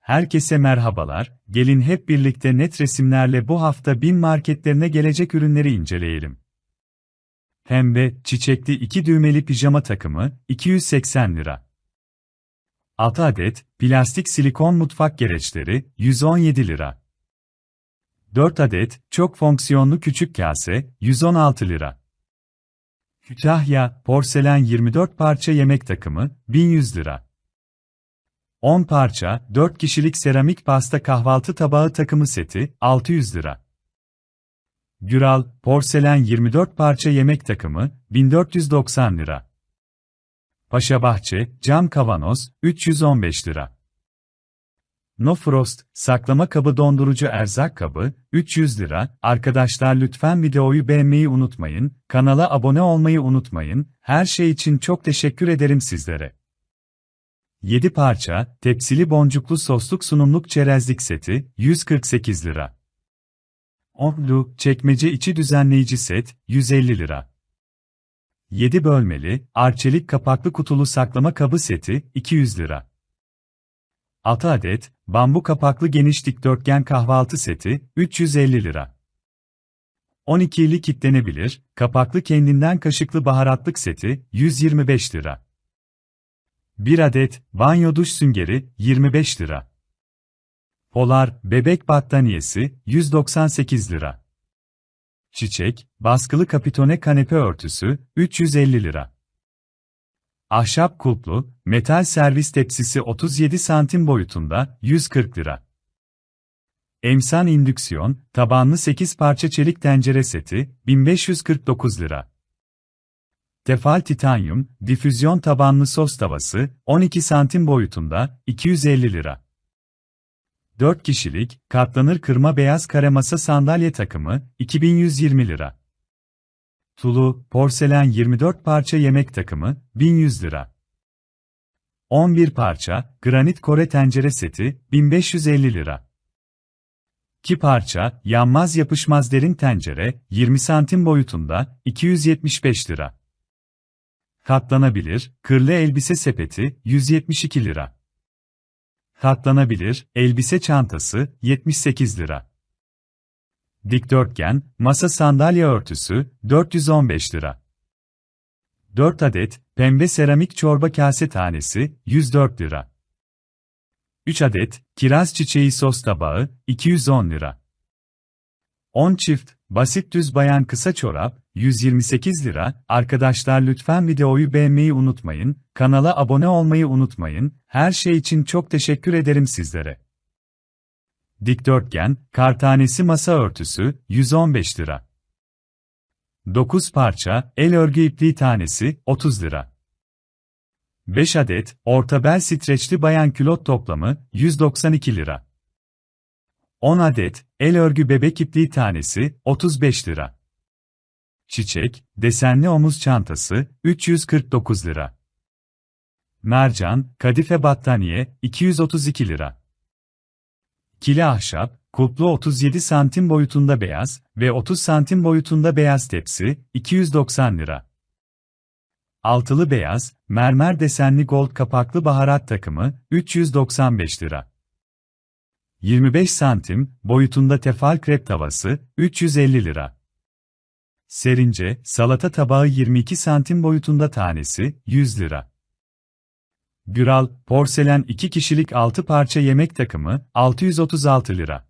Herkese merhabalar, gelin hep birlikte net resimlerle bu hafta BİM marketlerine gelecek ürünleri inceleyelim. Pembe, çiçekli iki düğmeli pijama takımı, 280 lira. 6 adet, plastik silikon mutfak gereçleri, 117 lira. 4 adet, çok fonksiyonlu küçük kase, 116 lira. Kütahya, porselen 24 parça yemek takımı, 1100 lira. 10 parça, 4 kişilik seramik pasta kahvaltı tabağı takımı seti, 600 lira. Güral, porselen 24 parça yemek takımı, 1490 lira. Paşabahçe, cam kavanoz, 315 lira. No Frost, saklama kabı dondurucu erzak kabı, 300 lira. Arkadaşlar lütfen videoyu beğenmeyi unutmayın, kanala abone olmayı unutmayın, her şey için çok teşekkür ederim sizlere. 7 parça, tepsili boncuklu sosluk sunumluk çerezlik seti, 148 lira. Onlu, çekmece içi düzenleyici set, 150 lira. 7 bölmeli, arçelik kapaklı kutulu saklama kabı seti, 200 lira. 6 adet, bambu kapaklı geniş dikdörtgen kahvaltı seti, 350 lira. 12'li kitlenebilir, kapaklı kendinden kaşıklı baharatlık seti, 125 lira. 1 adet, banyo duş süngeri, 25 lira. Polar, bebek battaniyesi, 198 lira. Çiçek, baskılı kapitone kanepe örtüsü, 350 lira. Ahşap kulplu, metal servis tepsisi 37 santim boyutunda, 140 lira. Emsan indüksiyon, tabanlı 8 parça çelik tencere seti, 1549 lira. Tefal titanyum, difüzyon tabanlı sos tavası, 12 santim boyutunda, 250 lira. 4 kişilik, katlanır kırma beyaz kare masa sandalye takımı, 2120 lira. Tulu, porselen 24 parça yemek takımı, 1100 lira. 11 parça, granit kore tencere seti, 1550 lira. 2 parça, yanmaz yapışmaz derin tencere, 20 santim boyutunda, 275 lira. Katlanabilir, kırlı elbise sepeti, 172 lira. Katlanabilir, elbise çantası, 78 lira. Dikdörtgen, masa sandalye örtüsü, 415 lira. 4 adet, pembe seramik çorba kase tanesi, 104 lira. 3 adet, kiraz çiçeği sos tabağı, 210 lira. 10 çift, basit düz bayan kısa çorap, 128 lira. Arkadaşlar lütfen videoyu beğenmeyi unutmayın, kanala abone olmayı unutmayın, her şey için çok teşekkür ederim sizlere. Dikdörtgen, kartanesi masa örtüsü, 115 lira. 9 parça, el örgü ipliği tanesi, 30 lira. 5 adet, orta bel streçli bayan külot toplamı, 192 lira. 10 adet, el örgü bebek ipliği tanesi, 35 lira. Çiçek, desenli omuz çantası, 349 lira. Mercan, kadife battaniye, 232 lira. Kili ahşap, kulplu 37 santim boyutunda beyaz ve 30 santim boyutunda beyaz tepsi, 290 lira. Altılı beyaz, mermer desenli gold kapaklı baharat takımı, 395 lira. 25 santim, boyutunda tefal krep tavası, 350 lira. Serince, salata tabağı 22 santim boyutunda tanesi, 100 lira. Güral, porselen 2 kişilik 6 parça yemek takımı, 636 lira.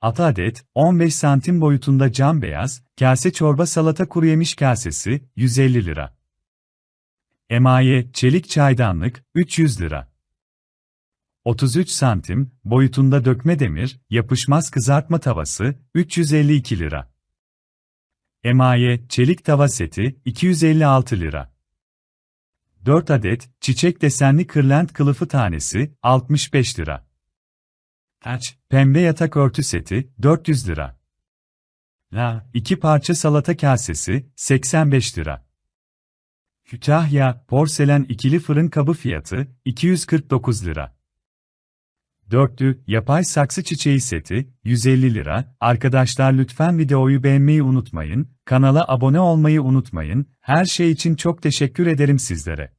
6 adet, 15 santim boyutunda cam beyaz, kase çorba salata kuru yemiş kasesi, 150 lira. Emaye, çelik çaydanlık, 300 lira. 33 santim, boyutunda dökme demir, yapışmaz kızartma tavası, 352 lira. Emaye, çelik tava seti, 256 lira. 4 adet, çiçek desenli kırlent kılıfı tanesi, 65 lira. Taç, pembe yatak örtü seti, 400 lira. La, 2 parça salata kasesi, 85 lira. Kütahya, porselen ikili fırın kabı fiyatı, 249 lira. Dörtlü, yapay saksı çiçeği seti, 150 lira. Arkadaşlar lütfen videoyu beğenmeyi unutmayın, kanala abone olmayı unutmayın, her şey için çok teşekkür ederim sizlere.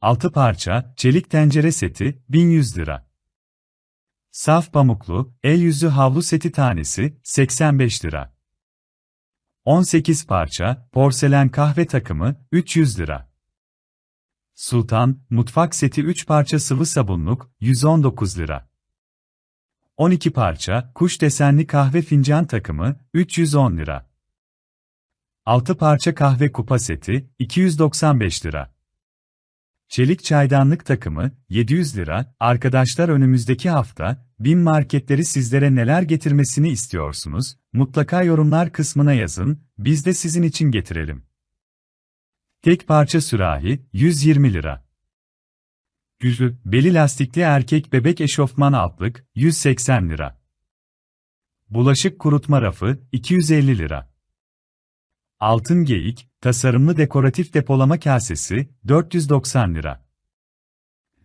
6 parça, çelik tencere seti, 1100 lira. Saf pamuklu, el yüzü havlu seti tanesi, 85 lira. 18 parça, porselen kahve takımı, 300 lira. Sultan, mutfak seti 3 parça sıvı sabunluk, 119 lira. 12 parça, kuş desenli kahve fincan takımı, 310 lira. 6 parça kahve kupa seti, 295 lira. Çelik çaydanlık takımı, 700 lira. Arkadaşlar önümüzdeki hafta, BİM marketleri sizlere neler getirmesini istiyorsunuz? Mutlaka yorumlar kısmına yazın, biz de sizin için getirelim. Tek parça sürahi, 120 lira. Yüzü, beli lastikli erkek bebek eşofman altlık, 180 lira. Bulaşık kurutma rafı, 250 lira. Altın geyik, tasarımlı dekoratif depolama kasesi, 490 lira.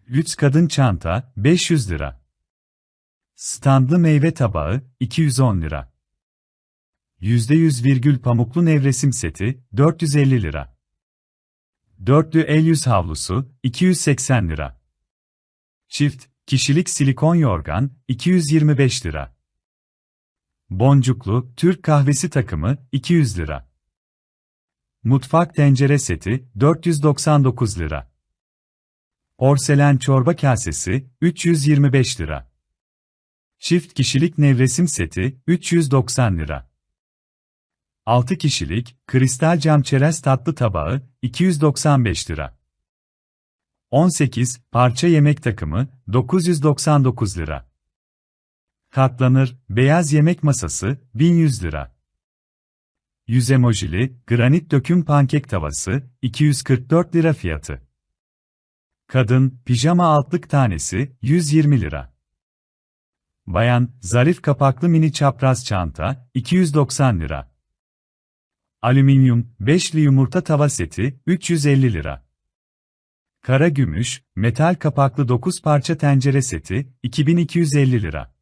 Lüks kadın çanta, 500 lira. Standlı meyve tabağı, 210 lira. %100 virgül pamuklu nevresim seti, 450 lira. Dörtlü el yüz havlusu, 280 lira. Çift, kişilik silikon yorgan, 225 lira. Boncuklu, Türk kahvesi takımı, 200 lira. Mutfak tencere seti, 499 lira. Porselen çorba kasesi, 325 lira. Çift kişilik nevresim seti, 390 lira. 6 kişilik, kristal cam çerez tatlı tabağı, 295 lira. 18 parça yemek takımı, 999 lira. Katlanır, beyaz yemek masası, 1100 lira. 100 emojili, granit döküm pankek tavası, 244 lira fiyatı. Kadın, pijama altlık tanesi, 120 lira. Bayan, zarif kapaklı mini çapraz çanta, 290 lira. Alüminyum, beşli yumurta tava seti, 350 lira. Kara gümüş, metal kapaklı 9 parça tencere seti, 2250 lira.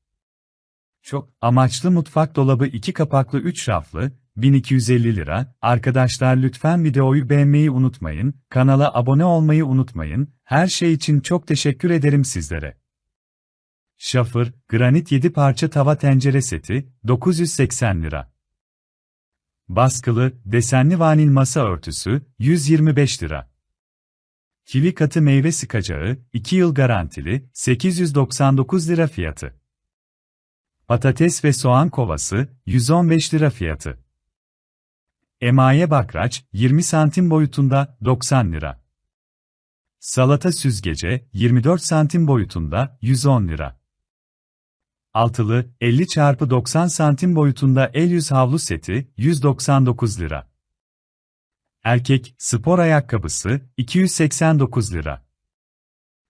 Çok amaçlı mutfak dolabı 2 kapaklı 3 raflı, 1250 lira. Arkadaşlar lütfen videoyu beğenmeyi unutmayın, kanala abone olmayı unutmayın. Her şey için çok teşekkür ederim sizlere. Şafır, granit 7 parça tava tencere seti, 980 lira. Baskılı, desenli vanil masa örtüsü, 125 lira. Kivi katı meyve sıkacağı, 2 yıl garantili, 899 lira fiyatı. Patates ve soğan kovası, 115 lira fiyatı. Emaye bakraç, 20 santim boyutunda, 90 lira. Salata süzgece, 24 santim boyutunda, 110 lira. Altılı, 50 x 90 santim boyutunda el yüz havlu seti, 199 lira. Erkek, spor ayakkabısı, 289 lira.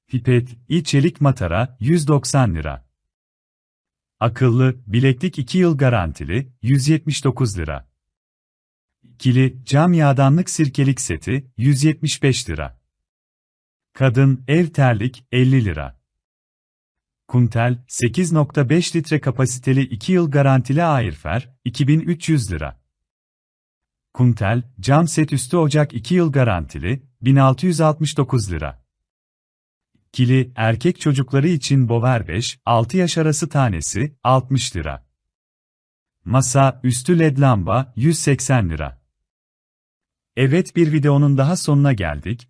Pipet, i çelik matara, 190 lira. Akıllı, bileklik 2 yıl garantili, 179 lira. Kili, cam yağdanlık sirkelik seti, 175 lira. Kadın, ev terlik, 50 lira. Kuntel, 8.5 litre kapasiteli 2 yıl garantili Airfer, 2300 lira. Kuntel, cam set üstü ocak 2 yıl garantili, 1669 lira. Kili, erkek çocukları için Bover 5, 6 yaş arası tanesi, 60 lira. Masa, üstü led lamba, 180 lira. Evet bir videonun daha sonuna geldik.